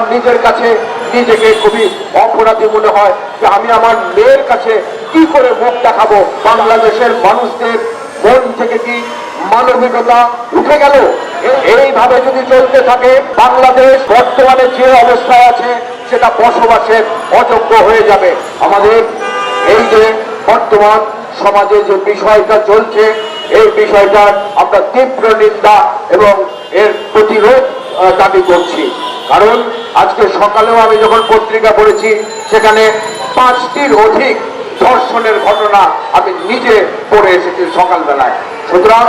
আমার নিজের কাছে নিজেকে খুবই অপরাধী মনে হয় যে আমি আমার মেয়ের কাছে কি করে মুখ দেখাবো? বাংলাদেশের মানুষদের মন থেকে কি মানবিকতা উঠে গেল? এইভাবে যদি চলতে থাকে, বাংলাদেশ বর্তমানে যে অবস্থায় আছে, সেটা বসবাসের অযোগ্য হয়ে যাবে। আমাদের এই যে বর্তমান সমাজে যে বিষয়টা চলছে, এই বিষয়টার আমরা তীব্র নিন্দা এবং এর প্রতিরোধ দাবি করছি। কারণ আজকে সকালেও আমি যখন পত্রিকা পড়েছি, সেখানে পাঁচটির অধিক ধর্ষণের ঘটনা আমি নিজে পড়ে এসেছি সকালবেলায়। সুতরাং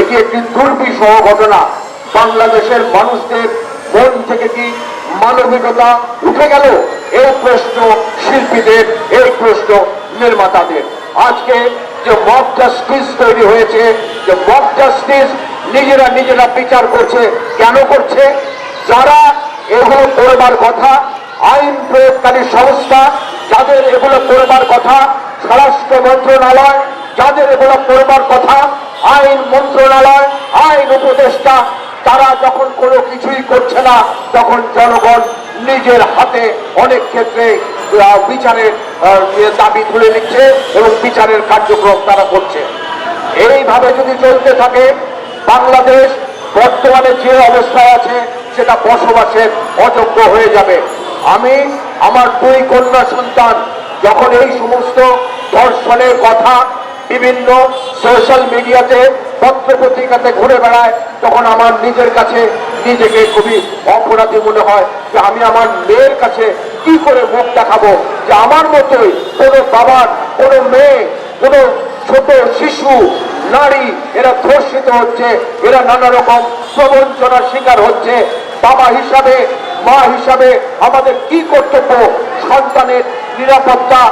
এটি একটি দুর্বিষহ ঘটনা। বাংলাদেশের মানুষদের মন থেকে কি মানবিকতা উঠে গেল? এই প্রশ্ন শিল্পীদের, এই প্রশ্ন নির্মাতাদের। আজকে যে মব জাস্টিস তৈরি হয়েছে, যে মব জাস্টিস নিজেরা নিজেরা বিচার করছে, কেন করছে? যারা এগুলো করবার কথা, আইন প্রয়োগকারী সংস্থা, যাদের এগুলো করবার কথা, স্বরাষ্ট্র মন্ত্রণালয়, যাদের এগুলো করবার কথা, আইন মন্ত্রণালয়, আইন উপদেষ্টা, তারা যখন কোনো কিছুই করছে না, তখন জনগণ নিজের হাতে অনেক ক্ষেত্রে বিচারের দাবি তুলে নিচ্ছে এবং বিচারের কার্যক্রম তারা করছে। এইভাবে যদি চলতে থাকে, বাংলাদেশ বর্তমানে যে অবস্থায় আছে সেটা বসবাসের অযোগ্য হয়ে যাবে। আমি আমার দুই কন্যা সন্তান, যখন এই সমস্ত ধর্ষণের কথা বিভিন্ন সোশ্যাল মিডিয়াতে পত্র পত্রিকাতে ঘুরে বেড়ায়, তখন আমার নিজের কাছে নিজেকে খুবই অপরাধী মনে হয় যে আমি আমার মেয়ের কাছে কি করে মুখ দেখাবো? যে আমার মতোই কোনো বাবার, কোনো মেয়ে, কোনো ছোট শিশু, নারী, এরা ধর্ষিত হচ্ছে, এরা নানা রকম প্রবঞ্চনার শিকার হচ্ছে বাবা হিসাবে, মা হিসাবে আমাদের কি কর্তব্য? সন্তানের নিরাপত্তা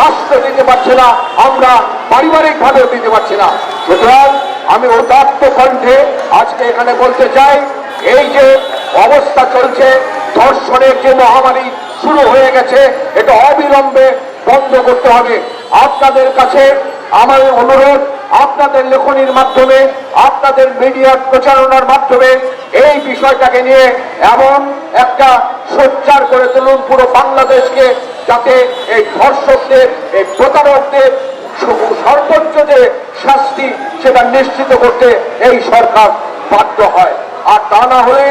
রাষ্ট্র দিতে পারছে না, আমরা পারিবারিক ভাবেও দিতে পারছি না। সুতরাং আমি উদাত্ত কণ্ঠে আজকে এখানে বলতে চাই, এই যে অবস্থা চলছে, ধর্ষণের যে মহামারী শুরু হয়ে গেছে, এটা অবিলম্বে বন্ধ করতে হবে। আপনাদের কাছে আমার অনুরোধ আপনাদের লেখনির মাধ্যমে, আপনাদের মিডিয়ার প্রচারণার মাধ্যমে এই বিষয়টাকে নিয়ে এমন একটা সোচ্চার করে তুলুন পুরো বাংলাদেশকে, যাতে এই ধর্ষকদের, এই প্রতারকদের সর্বোচ্চ যে শাস্তি সেটা নিশ্চিত করতে এই সরকার বাধ্য হয়। আর তা না হলে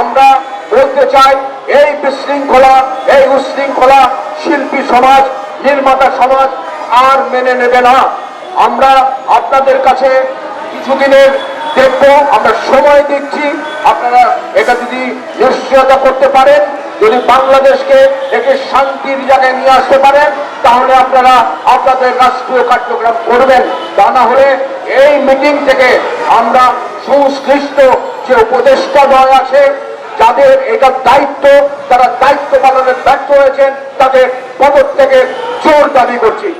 আমরা বলতে চাই, এই বিশৃঙ্খলা, এই উশৃঙ্খলা শিল্পী সমাজ, নির্মাতা সমাজ আর মেনে নেবে না। আমরা আপনাদের কাছে কিছুদিনের দেখব, আমরা সময় দিচ্ছি। আপনারা এটা যদি নিশ্চয়তা করতে পারেন, যদি বাংলাদেশকে একটি শান্তির জায়গায় নিয়ে আসতে পারেন, তাহলে আপনারা আপনাদের রাষ্ট্রীয় কার্যক্রম করবেন। তা না হলে এই মিটিং থেকে আমরা সংশ্লিষ্ট যে উপদেষ্টা দল আছে, যাদের এটা দায়িত্ব, তারা দায়িত্ব পালনের ব্যর্থ হয়েছেন, তাদের পদত্যাগের জোর দাবি করছি।